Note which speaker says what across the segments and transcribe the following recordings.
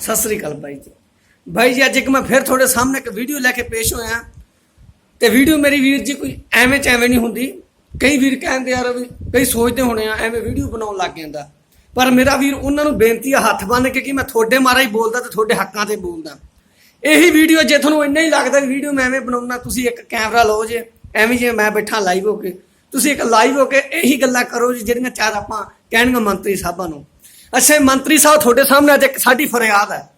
Speaker 1: ਸਤਿ ਸ੍ਰੀ ਅਕਾਲ ਬਾਈ ਜੀ। ਬਾਈ ਜੀ, ਅੱਜ ਇੱਕ ਮੈਂ ਫਿਰ ਤੁਹਾਡੇ ਸਾਹਮਣੇ ਇੱਕ ਵੀਡੀਓ ਲੈ ਕੇ ਪੇਸ਼ ਹੋਇਆ। ਤੇ ਵੀਡੀਓ ਮੇਰੀ ਵੀਰ ਜੀ ਕੋਈ ਐਵੇਂ ਚ ਐਵੇਂ ਨਹੀਂ ਹੁੰਦੀ। ਕਈ ਵੀਰ ਕਹਿੰਦੇ ਯਾਰ ਵੀ ਕਈ ਸੋਚਦੇ ਹੋਣੇ ਆ, ਐਵੇਂ ਵੀਡੀਓ ਬਣਾਉਣ ਲੱਗ ਜਾਂਦਾ। ਪਰ ਮੇਰਾ ਵੀਰ ਉਹਨਾਂ ਨੂੰ ਬੇਨਤੀ ਆ ਹੱਥ ਬੰਨ੍ਹ ਕੇ ਕਿ ਮੈਂ ਤੁਹਾਡੇ ਮਾਰਾ ਹੀ ਬੋਲਦਾ ਤੇ ਤੁਹਾਡੇ ਹੱਕਾਂ ਤੇ ਬੋਲਦਾ। ਇਹੀ ਵੀਡੀਓ ਜੇ ਤੁਹਾਨੂੰ ਇੰਨਾ ਹੀ ਲੱਗਦਾ ਵੀ ਵੀਡੀਓ ਮੈਂ ਐਵੇਂ ਬਣਾਉਣਾ, ਤੁਸੀਂ ਇੱਕ ਕੈਮਰਾ ਲਓ ਜੇ, ਐਵੇਂ ਜਿਵੇਂ ਮੈਂ ਬੈਠਾ ਲਾਈਵ ਹੋ ਕੇ। ਤੁਸੀਂ ਇੱਕ ਲਾਈਵ ਹੋ ਕੇ ਇਹੀ ਗੱਲਾਂ ਕਰੋ ਜੀ, ਜਿਹੜੀਆਂ ਚਾਰ ਆਪਾਂ ਕਹਿਣਗੇ ਮੰਤਰੀ ਸਾਹਿਬਾਂ ਨੂੰ। ਅੱਛਾ ਮੰਤਰੀ ਸਾਹਿਬ ਤੁਹਾਡੇ ਸਾਹਮਣੇ ਅੱਜ ਇੱਕ ਸਾਡੀ ਫਰਿਆਦ ਹੈ।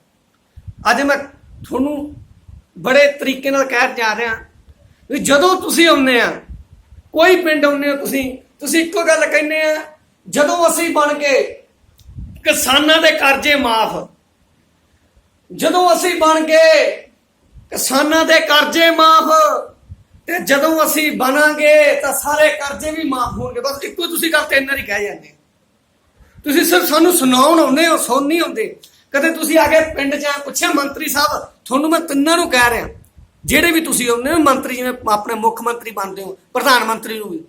Speaker 1: ਅੱਜ ਮੈਂ ਤੁਹਾਨੂੰ ਬੜੇ ਤਰੀਕੇ ਨਾਲ ਕਹਿ ਜਾ ਰਿਹਾ ਵੀ ਜਦੋਂ ਤੁਸੀਂ ਆਉਂਦੇ ਆ, ਕੋਈ ਪਿੰਡ ਆਉਂਦੇ ਹੋ ਤੁਸੀਂ ਤੁਸੀਂ ਇੱਕੋ ਗੱਲ ਕਹਿੰਦੇ ਆ, ਜਦੋਂ ਅਸੀਂ ਬਣ ਕੇ ਕਿਸਾਨਾਂ ਦੇ ਕਰਜ਼ੇ ਮਾਫ, ਜਦੋਂ ਅਸੀਂ ਬਣ ਕੇ ਕਿਸਾਨਾਂ ਦੇ ਕਰਜ਼ੇ ਮਾਫ, ਤੇ ਜਦੋਂ ਅਸੀਂ ਬਣਾਂਗੇ ਤਾਂ ਸਾਰੇ ਕਰਜ਼ੇ ਵੀ ਮਾਫ ਹੋਣਗੇ। ਬਸ ਇੱਕੋ ਤੁਸੀਂ ਗੱਲ ਤਿੰਨ ਵਾਰੀ ਕਹਿ ਜਾਂਦੇ ਤੁਸੀਂ ਸਿਰਫ ਸਾਨੂੰ ਸੁਣਾਉਣ ਆਉਂਦੇ ਹੋ, ਸੁਣ ਨਹੀਂ ਆਉਂਦੇ। ਕਦੇ ਤੁਸੀਂ ਆ ਕੇ ਪਿੰਡ 'ਚ ਆ ਪੁੱਛਿਆ ਮੰਤਰੀ ਸਾਹਿਬ, ਤੁਹਾਨੂੰ ਮੈਂ ਤਿੰਨਾਂ ਨੂੰ ਕਹਿ ਰਿਹਾ। ਜਿਹੜੇ ਵੀ ਤੁਸੀਂ ਆਉਂਦੇ ਹੋ, ਮੰਤਰੀ ਜਿਵੇਂ ਆਪਣੇ ਮੁੱਖ ਮੰਤਰੀ ਬਣਦੇ ਹੋ, ਪ੍ਰਧਾਨ ਮੰਤਰੀ ਨੂੰ ਵੀ।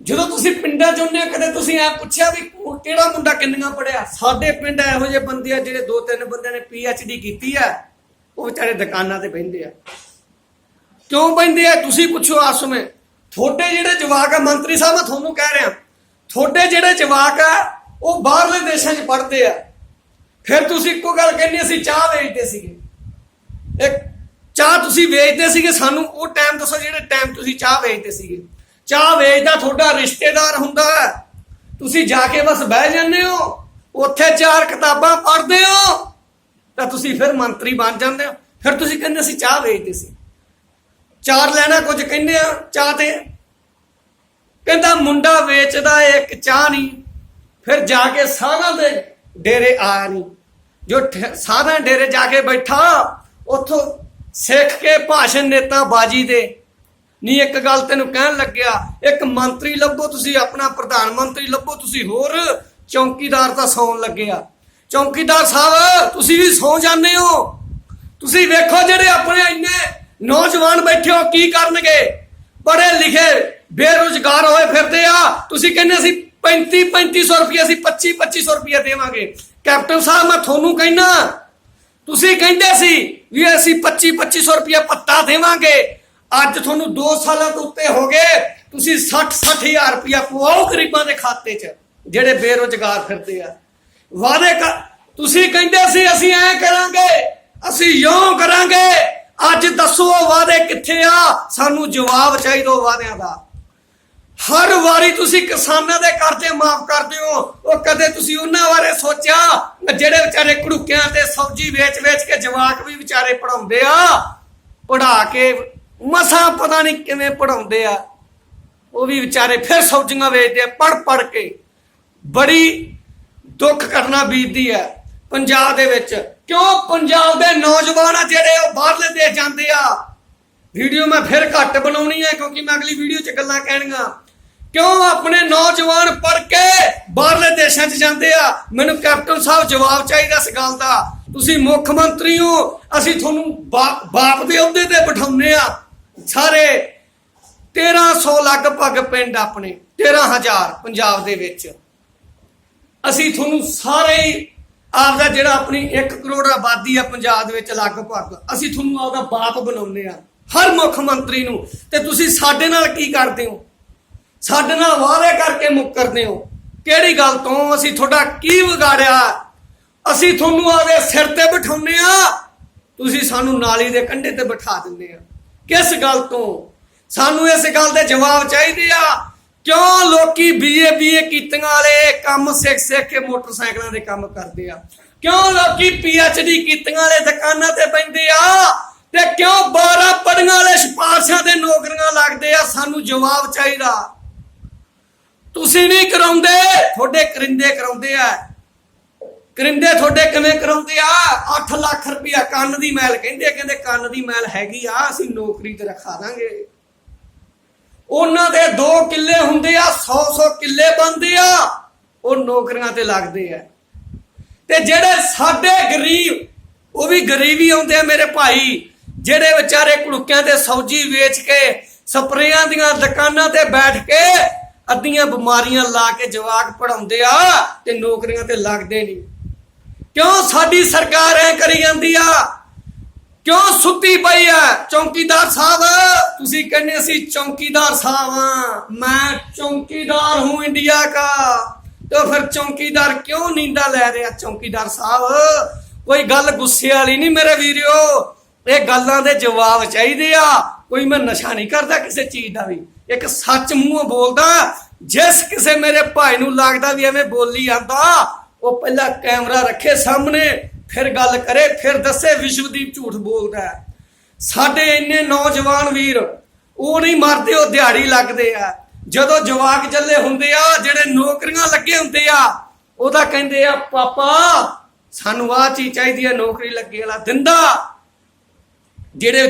Speaker 1: ਜਦੋਂ ਤੁਸੀਂ ਪਿੰਡਾਂ 'ਚ ਹੁੰਦੇ ਹੋ, ਕਦੇ ਤੁਸੀਂ ਐ ਪੁੱਛਿਆ ਵੀ ਕਿਹੜਾ ਮੁੰਡਾ ਕਿੰਨੀਆਂ ਪੜਿਆ ਸਾਡੇ ਪਿੰਡ ਇਹੋ ਜਿਹੇ ਬੰਦੇ ਆ, ਜਿਹੜੇ ਦੋ ਤਿੰਨ ਬੰਦਿਆਂ ਨੇ ਪੀ ਐਚ ਡੀ ਕੀਤੀ ਆ। ਉਹ ਵਿਚਾਰੇ ਦੁਕਾਨਾਂ ਤੇ ਬਹਿੰਦੇ ਆ। ਕਿਉਂ ਬਹਿੰਦੇ ਆ? ਤੁਸੀਂ ਪੁੱਛੋ ਆਸਮੇ ਤੁਹਾਡੇ ਜਿਹੜੇ ਜਵਾਕ ਆ, ਮੰਤਰੀ ਸਾਹਿਬ, ਮੈਂ ਤੁਹਾਨੂੰ ਕਹਿ ਰਿਹਾ। ਤੁਹਾਡੇ ਜਿਹੜੇ ਜਵਾਕ ਆ ਉਹ ਬਾਹਰਲੇ ਦੇਸ਼ਾਂ 'ਚ ਪੜ੍ਹਦੇ ਆ। ਫਿਰ ਤੁਸੀਂ ਇੱਕੋ ਗੱਲ ਕਹਿੰਦੇ ਅਸੀਂ ਚਾਹ ਵੇਚਦੇ ਸੀਗੇ। ਇੱਕ ਚਾਹ ਤੁਸੀਂ ਵੇਚਦੇ ਸੀਗੇ, ਸਾਨੂੰ ਉਹ ਟਾਈਮ ਦੱਸੋ ਜਿਹੜੇ ਟਾਈਮ ਤੁਸੀਂ ਚਾਹ ਵੇਚਦੇ ਸੀਗੇ। ਚਾਹ ਵੇਚਦਾ ਤੁਹਾਡਾ ਰਿਸ਼ਤੇਦਾਰ ਹੁੰਦਾ ਹੈ। ਤੁਸੀਂ ਜਾ ਕੇ ਬਸ ਬਹਿ ਜਾਂਦੇ ਹੋ, ਉੱਥੇ ਚਾਰ ਕਿਤਾਬਾਂ ਪੜ੍ਹਦੇ ਹੋ, ਤਾਂ ਤੁਸੀਂ ਫਿਰ ਮੰਤਰੀ ਬਣ ਜਾਂਦੇ ਹੋ। ਫਿਰ ਤੁਸੀਂ ਕਹਿੰਦੇ ਅਸੀਂ ਚਾਹ ਵੇਚਦੇ ਸੀ। ਚਾਰ ਲੈਣਾ ਕੁਝ ਕਹਿੰਦੇ ਆ, ਚਾਹ ਤੇ। ਕਹਿੰਦਾ ਮੁੰਡਾ ਵੇਚਦਾ, ਇੱਕ ਚਾਹ ਨਹੀਂ। ਫਿਰ ਜਾ ਕੇ ਸਾਧਾਂ ਦੇ ਡੇਰੇ ਆਇਆ ਨਹੀਂ ਜੋ ਠ- ਡੇਰੇ ਜਾ ਕੇ ਬੈਠਾ, ਉੱਥੋਂ ਸਿੱਖ ਕੇ ਭਾਸ਼ਣ ਨੇਤਾ ਬਾਜੀ ਦੇ। ਨਹੀਂ ਇੱਕ ਗੱਲ ਤੈਨੂੰ ਕਹਿਣ ਲੱਗਿਆ, ਇੱਕ ਮੰਤਰੀ ਲੱਭੋ ਤੁਸੀਂ, ਆਪਣਾ ਪ੍ਰਧਾਨ ਮੰਤਰੀ ਲੱਭੋ ਤੁਸੀਂ, ਹੋਰ ਚੌਕੀਦਾਰ ਤਾਂ ਸੌਣ ਲੱਗਿਆ। ਚੌਕੀਦਾਰ ਸਾਹਿਬ, ਤੁਸੀਂ ਵੀ ਸੌ ਜਾਂਦੇ ਹੋ। ਤੁਸੀਂ ਵੇਖੋ ਜਿਹੜੇ ਆਪਣੇ ਇੰਨੇ ਨੌਜਵਾਨ ਬੈਠੇ ਹੋ, ਕੀ ਕਰਨਗੇ। ਪੜ੍ਹੇ ਲਿਖੇ ਬੇਰੁਜ਼ਗਾਰ ਹੋਏ ਫਿਰਦੇ ਆ। ਤੁਸੀਂ ਕਹਿੰਦੇ ਅਸੀਂ 35 3500 ਰੁਪਏ ਅਸੀਂ 25 2500 ਰੁਪਏ ਦੇਵਾਂਗੇ। ਕੈਪਟਨ ਸਾਹਿਬ, ਮੈਂ ਤੁਹਾਨੂੰ ਕਹਿਣਾ ਤੁਸੀਂ ਕਹਿੰਦੇ ਸੀ ਵੀ ਅਸੀਂ 25 2500 ਰੁਪਏ ਪੱਤਾ ਦੇਵਾਂਗੇ। ਅੱਜ ਤੁਹਾਨੂੰ 2 ਸਾਲਾਂ ਤੋਂ ਉੱਤੇ ਹੋ ਗਏ, ਤੁਸੀਂ 60 60000 ਰੁਪਏ ਪਵਾਓ ਗਰੀਬਾਂ ਦੇ ਖਾਤੇ 'ਚ, ਜਿਹੜੇ ਬੇਰੁਜ਼ਗਾਰ ਫਿਰਦੇ ਆ। ਵਾਅਦੇ ਕਰ ਤੁਸੀਂ ਕਹਿੰਦੇ ਸੀ, ਅਸੀਂ ਐ ਕਰਾਂਗੇ, ਅਸੀਂ ਯੋਂ ਕਰਾਂਗੇ, ਅੱਜ ਦੱਸੋ ਵਾਅਦੇ ਕਿੱਥੇ ਆ? ਸਾਨੂੰ ਜਵਾਬ ਚਾਹੀਦਾ ਵਾਅਦਿਆਂ ਦਾ। ਹਰ ਵਾਰੀ ਤੁਸੀਂ ਕਿਸਾਨਾਂ ਦੇ ਕਰਜ਼ੇ ਮਾਫ ਕਰਦੇ ਹੋ। ਉਹ ਕਦੇ ਤੁਸੀਂ ਉਹਨਾਂ ਬਾਰੇ ਸੋਚਿਆ? ਜਿਹੜੇ ਵਿਚਾਰੇ ਕੁੜੁਕਿਆਂ ਤੇ ਸਬਜ਼ੀ ਵੇਚ-ਵੇਚ ਕੇ ਜਵਾਕ ਵੀ ਵਿਚਾਰੇ ਪੜਾਉਂਦੇ ਆ? ਪੜਾ ਕੇ ਮਸਾਂ ਪਤਾ ਨਹੀਂ ਕਿਵੇਂ ਪੜਾਉਂਦੇ ਆ। ਉਹ ਵੀ ਵਿਚਾਰੇ ਫਿਰ ਸਬਜ਼ੀਆਂ ਵੇਚਦੇ ਆ ਪੜ ਪੜ ਕੇ। ਬੜੀ ਦੁੱਖ ਕਰਨਾ ਬੀਤਦੀ ਹੈ ਪੰਜਾਬ ਦੇ ਵਿੱਚ। ਕਿਉਂ? ਪੰਜਾਬ ਦੇ ਨੌਜਵਾਨ ਆ ਜਿਹੜੇ ਉਹ ਬਾਹਰਲੇ ਦੇਸ਼ ਜਾਂਦੇ ਆ। ਵੀਡੀਓ ਮੈਂ ਫਿਰ ਘੱਟ ਬਣਾਉਣੀ ਹੈ ਕਿਉਂਕਿ ਮੈਂ ਅਗਲੀ ਵੀਡੀਓ 'ਚ ਗੱਲਾਂ ਕਹਿਣੀਆਂ। ਕਿਉਂ ਆਪਣੇ ਨੌਜਵਾਨ ਪੜ ਕੇ ਬਾਹਰਲੇ ਦੇਸ਼ਾਂ 'ਚ ਜਾਂਦੇ ਆ? ਮੈਨੂੰ ਕੈਪਟਨ ਸਾਹਿਬ ਜਵਾਬ ਚਾਹੀਦਾ ਇਸ ਗੱਲ ਦਾ। ਤੁਸੀਂ ਮੁੱਖ ਮੰਤਰੀ ਹੋ, ਅਸੀਂ ਤੁਹਾਨੂੰ ਬਾ- ਬਾਪ ਦੇ ਅਹੁਦੇ ਤੇ ਬਿਠਾਉਂਦੇ ਆ। ਸਾਰੇ 1300 ਲਗਭਗ ਪਿੰਡ ਆਪਣੇ 13000 ਪੰਜਾਬ ਦੇ ਵਿੱਚ। ਅਸੀਂ ਤੁਹਾਨੂੰ ਸਾਰੇ ਹੀ ਆਪਦਾ ਜਿਹੜਾ ਆਪਣੀ 1 ਕਰੋੜ ਆਬਾਦੀ ਆ ਪੰਜਾਬ ਦੇ ਵਿੱਚ ਲਗਭਗ, ਅਸੀਂ ਤੁਹਾਨੂੰ ਆਪਦਾ ਬਾਪ ਬਣਾਉਂਦੇ ਆ। ਹਰ ਮੁੱਖ ਮੰਤਰੀ ਨੂੰ। ਤੇ ਤੁਸੀਂ ਸਾਡੇ ਨਾਲ ਕੀ ਕਰਦੇ ਹੋ? ਸਾਡੇ ਨਾਲ ਵਾਅਦੇ ਕਰਕੇ ਮੁੱਕਰਦੇ ਹੋ। ਕਿਹੜੀ ਗੱਲ ਤੋਂ? ਅਸੀਂ ਤੁਹਾਡਾ ਕੀ ਵਿਗਾੜਿਆ? ਅਸੀਂ ਤੁਹਾਨੂੰ ਆਪਦੇ ਸਿਰ ਤੇ ਬਿਠਾਉਂਦੇ ਆ ਤੁਸੀਂ ਸਾਨੂੰ ਨਾਲੀ ਦੇ ਕੰਢੇ ਤੇ ਬਿਠਾ ਦਿੰਦੇ ਆ ਕਿਸ ਗੱਲ ਤੋਂ? ਸਾਨੂੰ ਇਸ ਗੱਲ ਦੇ ਜਵਾਬ ਚਾਹੀਦੇ ਆ। ਕਿਉਂ ਲੋਕੀ ਬੀਏ ਬੀਏ ਕੀਤੀਆਂ ਵਾਲੇ ਕੰਮ ਸਿੱਖ ਸਿੱਖ ਕੇ ਮੋਟਰਸਾਈਕਲਾਂ ਦੇ ਕੰਮ ਕਰਦੇ ਆ? ਕਿਉਂ ਲੋਕੀ ਪੀਐਚਡੀ ਕੀਤੀਆਂ ਵਾਲੇ ਦੁਕਾਨਾਂ ਤੇ ਬੈੰਦੇ ਆ? ਤੇ ਕਿਉਂ 12 ਪੜੀਆਂ ਵਾਲੇ ਸਿਪਾਰਸ਼ਾਂ ਦੇ ਨੌਕਰੀਆਂ ਲੱਗਦੇ ਆ? ਸਾਨੂੰ ਜਵਾਬ ਚਾਹੀਦਾ। ਤੁਸੀਂ ਨਹੀਂ ਕਰਾਉਂਦੇ, ਤੁਹਾਡੇ ਕਰਿੰਦੇ ਕਰਾਉਂਦੇ ਆ। ਕਰਿੰਦੇ ਤੁਹਾਡੇ ਕਿਵੇਂ ਕਰਾਉਂਦੇ ਆ? 8 ਲੱਖ ਰੁਪਇਆ ਕੰਨ ਦੀ ਮੈਲ, ਕਹਿੰਦੇ ਕਹਿੰਦੇ ਕੰਨ ਦੀ ਮੈਲ ਹੈਗੀ ਆ, ਅਸੀਂ ਨੌਕਰੀ ਤੇ ਰਖਾ ਦਾਂਗੇ। ਉਹਨਾਂ ਦੇ 2 ਕਿੱਲੇ ਹੁੰਦੇ ਆ 100 100 ਕਿੱਲੇ ਬਣਦੇ ਆ, ਉਹ ਨੌਕਰੀਆਂ ਤੇ ਲੱਗਦੇ ਆ। ਤੇ ਜਿਹੜੇ ਸਾਡੇ ਗਰੀਬ, ਉਹ ਵੀ ਗਰੀਬੀ ਆਉਂਦੇ ਆ ਮੇਰੇ ਭਾਈ, ਜਿਹੜੇ ਵਿਚਾਰੇ ਕੁੜੁਕਿਆਂ ਤੇ ਸਬਜ਼ੀ ਵੇਚ ਕੇ, ਸਪਰੇਆਂ ਦੀਆਂ ਦੁਕਾਨਾਂ ਤੇ ਬੈਠ ਕੇ ਅੱਧੀਆਂ ਬਿਮਾਰੀਆਂ ਲਾ ਕੇ ਜਵਾਕ ਪੜਾਉਂਦੇ ਆ ਤੇ ਨੌਕਰੀਆਂ ਤੇ ਲੱਗਦੇ ਨਹੀਂ। ਕਿਉਂ ਸਾਡੀ ਸਰਕਾਰ ਐ ਕਰੀ ਜਾਂਦੀ ਆ? ਕਿਉਂ ਸੁੱਤੀ ਪਈ ਐ ਚੌਕੀਦਾਰ ਸਾਹਿਬ, ਤੁਸੀਂ ਕਹਿੰਦੇ ਅਸੀਂ ਚੌਕੀਦਾਰ ਸਾਹਿਬ ਮੈਂ ਚੌਕੀਦਾਰ ਹੂੰ ਇੰਡੀਆ ਕਾ। तो ਫਿਰ ਚੌਕੀਦਾਰ ਕਿਉਂ ਨੀਂਦਾ ਲੈ ਰਿਹਾ ਚੌਕੀਦਾਰ ਸਾਹਿਬ? ਕੋਈ ਗੱਲ ਗੁੱਸੇ ਵਾਲੀ ਨਹੀਂ ਮੇਰੇ ਵੀਰਿਓ। ਇਹ ਗੱਲਾਂ ਦੇ ਜਵਾਬ ਚਾਹੀਦੇ ਆ। ਕੋਈ ਮੈਂ ਨਸ਼ਾ ਨਹੀਂ ਕਰਦਾ ਕਿਸੇ ਚੀਜ਼ ਦਾ ਵੀ। ਇੱਕ ਸੱਚ ਮੂੰਹੋਂ ਬੋਲਦਾ, ਜਿਸ ਕਿਸੇ ਮੇਰੇ ਭਾਈ ਨੂੰ ਲੱਗਦਾ ਵੀ ਐਵੇਂ ਬੋਲੀ ਜਾਂਦਾ, ਉਹ ਪਹਿਲਾਂ ਕੈਮਰਾ ਰੱਖੇ ਸਾਹਮਣੇ, ਫਿਰ ਗੱਲ ਕਰੇ, ਫਿਰ ਦੱਸੇ ਵਿਸ਼ਵਦੀਪ ਝੂਠ ਬੋਲਦਾ ਸਾਡੇ ਇੰਨੇ ਨੌਜਵਾਨ ਵੀਰ, ਉਹ ਨਹੀਂ ਮਰਦੇ, ਉਹ ਦਿਹਾੜੀ ਲੱਗਦੇ ਆ। ਜਦੋਂ ਜਵਾਕ ਜੱਲੇ ਹੁੰਦੇ ਆ, ਜਿਹੜੇ ਨੌਕਰੀਆਂ ਲੱਗੇ ਹੁੰਦੇ ਆ, ਉਹਦਾ ਕਹਿੰਦੇ ਆ, ਪਾਪਾ, ਸਾਨੂੰ ਆਹ ਚੀਜ਼ ਚਾਹੀਦੀ ਹੈ, ਨੌਕਰੀ ਲੱਗੇ ਵਾਲਾ ਦਿੰਦਾ। ਜਿਹੜੇ